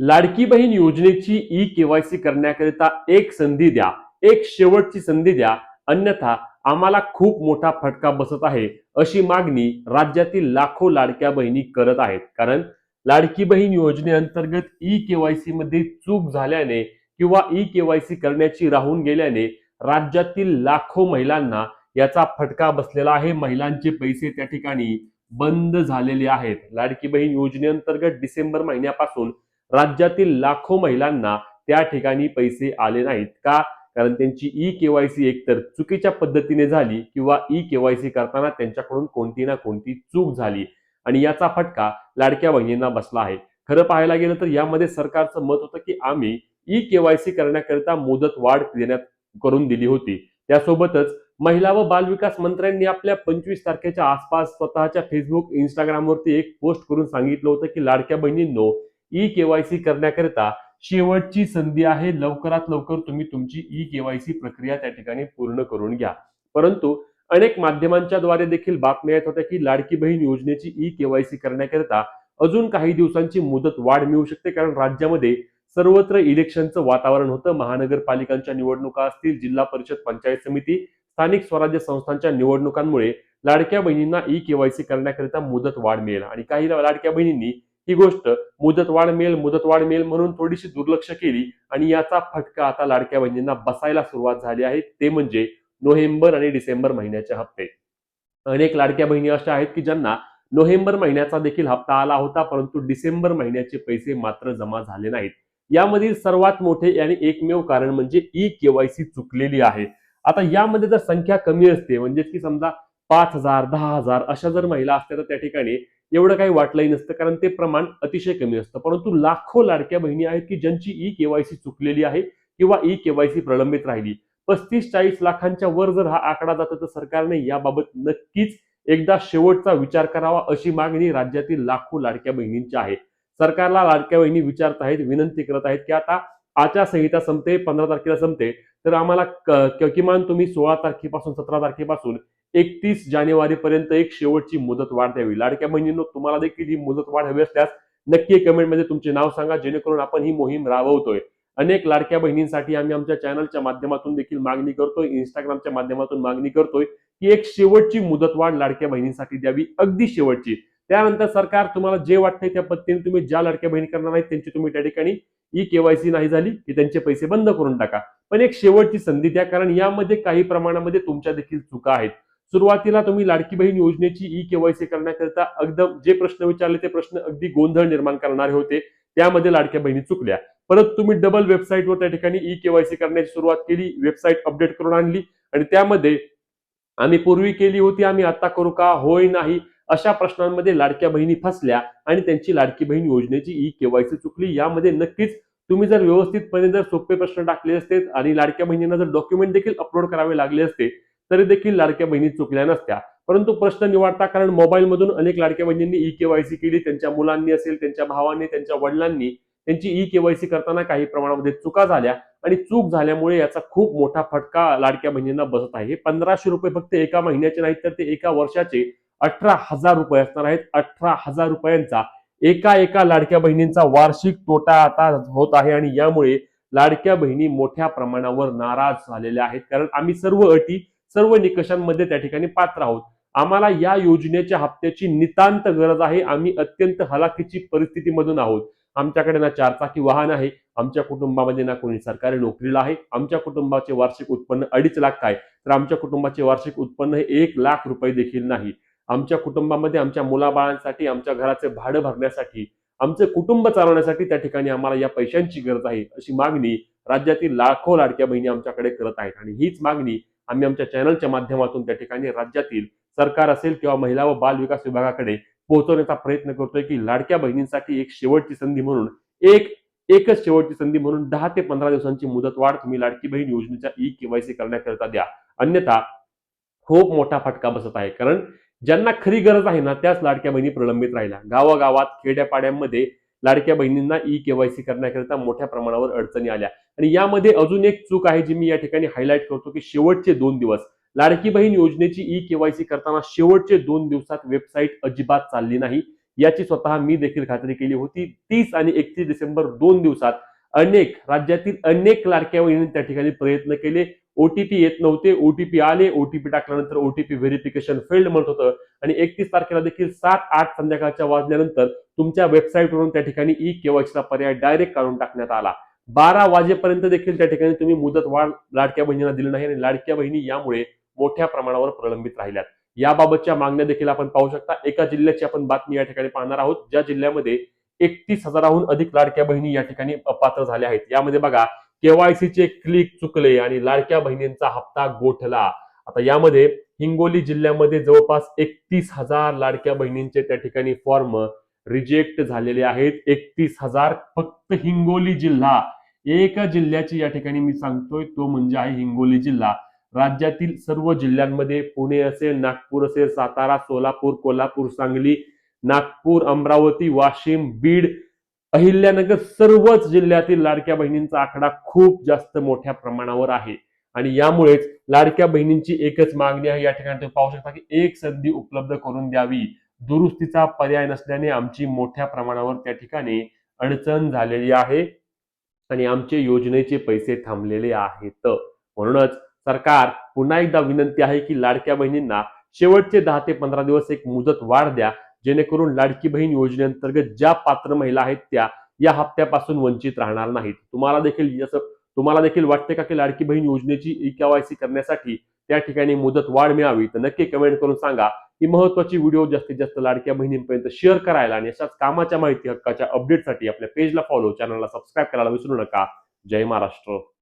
लाडकी बहीण योजनेची e KYC करण्याकरिता एक संधी द्या एक शेवटची संधी द्या अन्यथा आम्हाला खूप मोठा फटका बसत आहे अशी मागणी राज्यातील लाखो लाडक्या बहिणी करत आहेत. कारण लाडकी बहीण योजनेअंतर्गत ई केवायसी मध्ये चूक झाल्याने किंवा ई केवायसी करण्याची राहून गेल्याने राज्यातील लाखो महिलांना याचा फटका बसलेला आहे. महिलांचे पैसे त्या ठिकाणी बंद झालेले आहेत. लाडकी बहीण योजनेअंतर्गत डिसेंबर महिन्यापासून राज्यातील लाखो महिलांना त्या ठिकाणी पैसे आले नाहीत. का? कारण त्यांची ई केवायसी एकतर चुकीच्या पद्धतीने झाली किंवा ई केवायसी करताना त्यांच्याकडून कोणती ना कोणती चूक झाली. आणि याचा फटका लाडक्या बहिणींना बसला आहे. खरं पाहायला गेलं तर यामध्ये सरकारचं मत होतं की आम्ही ई केवायसी करण्याकरिता मुदत वाढ देण्यात करून दिली होती. त्यासोबतच महिला व बालविकास मंत्र्यांनी आपल्या पंचवीस तारखेच्या आसपास स्वतःच्या फेसबुक इंस्टाग्रामवरती एक पोस्ट करून सांगितलं होतं की लाडक्या बहिणींनो ई केवायसी करण्याकरिता शेवटची संधी आहे. लवकरात लवकर तुम्ही तुमची ई केवायसी प्रक्रिया त्या ठिकाणी पूर्ण करून घ्या. परंतु अनेक माध्यमांच्या द्वारे देखील बातम्या येत होत्या की लाडकी बहीण योजनेची ई केवायसी करण्याकरिता अजून काही दिवसांची मुदत वाढ मिळू शकते. कारण राज्यामध्ये सर्वत्र इलेक्शनचं वातावरण होतं. महानगरपालिकांच्या निवडणुका असतील जिल्हा परिषद पंचायत समिती स्थानिक स्वराज्य संस्थांच्या निवडणुकांमुळे लाडक्या बहिणींना ई केवायसी करण्याकरिता मुदत वाढ मिळेल. आणि काही लाडक्या बहिणींनी ही गोष्ट मुदतवाढ मिळेल मुदतवाढ मिळेल म्हणून थोडीशी दुर्लक्ष केली आणि याचा फटका आता लाडक्या बहिणींना बसायला सुरुवात झाली आहे. ते म्हणजे नोव्हेंबर आणि डिसेंबर महिन्याचे हप्ते. अनेक लाडक्या बहिणी अशा आहेत की ज्यांना नोव्हेंबर महिन्याचा देखील हप्ता आला होता परंतु डिसेंबर महिन्याचे पैसे मात्र जमा झाले नाहीत. यामधील सर्वात मोठे आणि एकमेव कारण म्हणजे ई केवायसी चुकलेली आहे. आता यामध्ये जर संख्या कमी असते म्हणजेच की समजा पाच हजार दहा हजार अशा जर महिला असत्या तर त्या ठिकाणी एवढं काही वाटलंही नसतं कारण ते प्रमाण अतिशय कमी असतं. परंतु लाखो लाडक्या बहिणी आहेत की ज्यांची ई केवायसी चुकलेली आहे किंवा ई केवायसी प्रलंबित राहिली. पस्तीस चाळीस लाखांच्या वर जर हा आकडा जातो तर सरकारने याबाबत नक्कीच एकदा शेवटचा विचार करावा अशी मागणी राज्यातील लाखो लाडक्या बहिणींची आहे. सरकारला लाडक्या बहिणी विचारत आहेत विनंती करत आहेत की आता आचारसंहिता संपते पंधरा तारखेला संपते तर आम्हाला क- किमान तुम्ही सोळा तारखेपासून सतरा तारखेपासून एकतीस जानेवारीपर्यंत एक शेवटची मुदत वाढ द्यावी. लाडक्या बहिणींनो तुम्हाला देखील ही मुदत वाढ हवी असल्यास नक्की कमेंटमध्ये तुमचे नाव सांगा जेणेकरून आपण ही मोहीम राबवतोय. अनेक लाडक्या बहिणींसाठी आम्ही आमच्या चॅनलच्या माध्यमातून देखील मागणी करतोय इंस्टाग्रामच्या माध्यमातून मागणी करतोय की एक शेवटची मुदत वाढ लाडक्या बहिणींसाठी द्यावी अगदी शेवटची. त्यानंतर सरकार तुम्हाला जे वाटतंय त्या पद्धतीने तुम्ही ज्या लाडक्या बहिणी करणार आहेत त्यांची तुम्ही त्या ठिकाणी ई केवायसी नाही झाली की त्यांचे पैसे बंद करून टाका. पण एक शेवटची संधी द्या कारण यामध्ये काही प्रमाणामध्ये तुमच्या देखील चुका आहेत. सुरुवातीला तुम्ही लाडकी बहीण योजनेची ई केवायसी करण्याकरिता एकदम जे प्रश्न विचारले ते प्रश्न अगदी गोंधळ निर्माण करणारे होते. त्यामध्ये लाडक्या बहिणी चुकल्या. परत तुम्ही डबल वेबसाईटवर त्या ठिकाणी ई केवायसी करण्याची सुरुवात केली वेबसाईट अपडेट करून आणली आणि त्यामध्ये आम्ही पूर्वी केली होती आम्ही आता करू का होय नाही अशा प्रश्नांमध्ये लाडक्या बहिणी फसल्या आणि त्यांची लाडकी बहीण योजनेची ई केवायसी चुकली. यामध्ये नक्कीच तुम्ही जर व्यवस्थितपणे जर सोपे प्रश्न टाकले असते आणि लाडक्या बहिणींना जर डॉक्युमेंट देखील अपलोड करावे लागले असते तरी देखील लाडक्या बहिणी चुकल्या नसत्या. परंतु प्रश्न निवडता कारण मोबाईलमधून अनेक लाडक्या बहिणींनी ई केवायसी केली. त्यांच्या मुलांनी असेल त्यांच्या भावांनी त्यांच्या वडिलांनी. त्यांची ई केवायसी करताना काही प्रमाणामध्ये चुका झाल्या आणि चूक झाल्यामुळे याचा खूप मोठा फटका लाडक्या बहिणींना बसत आहे. हे पंधराशे रुपये फक्त एका महिन्याचे नाहीत तर ते एका वर्षाचे अठरा हजार रुपये असणार आहेत. अठरा हजार रुपयांचा एका एका लाडक्या बहिणींचा वार्षिक तोटा आता होत आहे आणि यामुळे लाडक्या बहिणी मोठ्या प्रमाणावर नाराज झालेल्या आहेत. कारण आम्ही सर्व अटी सर्व निकषांमध्ये त्या ठिकाणी पात्र आहोत. आम्हाला या योजनेच्या हप्त्याची नितांत गरज आहे. आम्ही अत्यंत हलाखीची परिस्थितीमधून आहोत. आमच्याकडे ना चारचाकी वाहन आहे. आमच्या कुटुंबामध्ये ना कोणी सरकारी नोकरीला आहे. आमच्या कुटुंबाचे वार्षिक उत्पन्न अडीच लाख आहे. तर आमच्या कुटुंबाचे वार्षिक उत्पन्न हे एक लाख रुपये देखील नाही. आमच्या कुटुंबामध्ये आमच्या मुलाबाळांसाठी आमच्या घराचे भाडं भरण्यासाठी आमचे कुटुंब चालवण्यासाठी त्या ठिकाणी आम्हाला या पैशांची गरज आहे अशी मागणी राज्यातील लाखो लाडक्या बहिणी आमच्याकडे करत आहेत. आणि हीच मागणी आम्ही आमच्या चॅनलच्या माध्यमातून त्या ठिकाणी राज्यातील सरकार असेल किंवा महिला व बाल विकास विभागाकडे पोहोचवण्याचा प्रयत्न करतोय की लाडक्या बहिणींसाठी एक शेवटची संधी म्हणून एक एकच शेवटची संधी म्हणून दहा ते पंधरा दिवसांची मुदत वाढ तुम्ही लाडकी बहीण योजनेच्या ई केवायसी करण्याकरिता द्या. अन्यथा खूप मोठा फटका बसत आहे. कारण ज्यांना खरी गरज आहे ना त्याच लाडक्या बहिणी प्रलंबित राहिल्या. गावागावात खेड्यापाड्यांमध्ये लाडक्या बहिणींना ई केवायसी करण्याकरिता मोठ्या प्रमाणावर अडचणी आल्या. आणि यामध्ये अजून एक चूक आहे जी मी या ठिकाणी हायलाईट करतो की शेवटचे दोन दिवस. लाडकी बहीण योजनेची ई केवायसी करताना शेवटचे दोन दिवसात वेबसाईट अजिबात चालली नाही. याची स्वतः मी देखील खात्री केली होती. तीस आणि एकतीस डिसेंबर दोन दिवसात अनेक राज्यातील अनेक लाडक्या बहिणींनी त्या ठिकाणी प्रयत्न केले. ओटीपी येत नव्हते. ओटीपी आले. ओटीपी टाकल्यानंतर ओटीपी व्हेरिफिकेशन फेल्ड म्हणत होतं. आणि एकतीस तारखेला देखील सात आठ संध्याकाळच्या वाजल्यानंतर तुमच्या वेबसाईटवरून त्या ठिकाणी ई केवायसीचा पर्याय डायरेक्ट काढून टाकण्यात आला. बारा वाजेपर्यंत देखील त्या ठिकाणी तुम्ही मुदत वाढ लाडक्या बहिणींना दिली नाही आणि लाडक्या बहिणी यामुळे मोठ्या प्रमाणावर प्रलंबित राहिल्यात. याबाबतच्या मागण्या देखील आपण पाहू शकता. एका जिल्ह्याची आपण बातमी या ठिकाणी पाहणार आहोत ज्या जिल्ह्यामध्ये एकतीस हजाराहून अधिक लाडक्या बहिणी या ठिकाणी पात्र झाल्या आहेत. यामध्ये बघा केवायसीचे क्लिक चुकले आणि लाडक्या बहिणींचा हप्ता गोठला. आता यामध्ये हिंगोली जिल्ह्यामध्ये जवळपास एकतीस हजार लाडक्या बहिणींचे त्या ठिकाणी फॉर्म रिजेक्ट झालेले आहेत. एकतीस हजार फक्त हिंगोली जिल्हा. एका जिल्ह्याची या ठिकाणी मी सांगतोय तो म्हणजे आहे हिंगोली जिल्हा. राज्यातील सर्व जिल्ह्यांमध्ये पुणे असेल नागपूर असेल सातारा सोलापूर कोल्हापूर सांगली नागपूर अमरावती वाशिम बीड अहिल्यानगर सर्वच जिल्ह्यातील लाडक्या बहिणींचा आकडा खूप जास्त मोठ्या प्रमाणावर आहे. आणि यामुळेच लाडक्या बहिणींची एकच मागणी आहे. या ठिकाणी तुम्ही पाहू शकता की एक संधी उपलब्ध करून द्यावी. दुरुस्तीचा पर्याय नसल्याने आमची मोठ्या प्रमाणावर त्या ठिकाणी अडचण झालेली आहे आणि आमचे योजनेचे पैसे थांबलेले आहेत. म्हणूनच सरकार पुन्हा एकदा विनंती आहे की लाडक्या बहिणींना शेवटचे दहा ते पंधरा दिवस एक मुदत वाढ द्या. जेणेकरून लाडकी बहीण योजनेअंतर्गत ज्या पात्र महिला आहेत त्या या हप्त्यापासून वंचित राहणार नाहीत. तुम्हाला देखील जसं तुम्हाला देखील वाटते का की लाडकी बहीण योजनेची ई केवायसी करण्यासाठी त्या ठिकाणी मुदत वाढ मिळावी? तर नक्की कमेंट करून सांगा. ही महत्वाची व्हिडिओ जास्तीत जास्त लाडक्या बहिणींपर्यंत शेअर करायला आणि अशाच कामाच्या माहिती हक्काच्या अपडेटसाठी आपल्या पेजला फॉलो चॅनलला सबस्क्राईब करायला विसरू नका. जय महाराष्ट्र.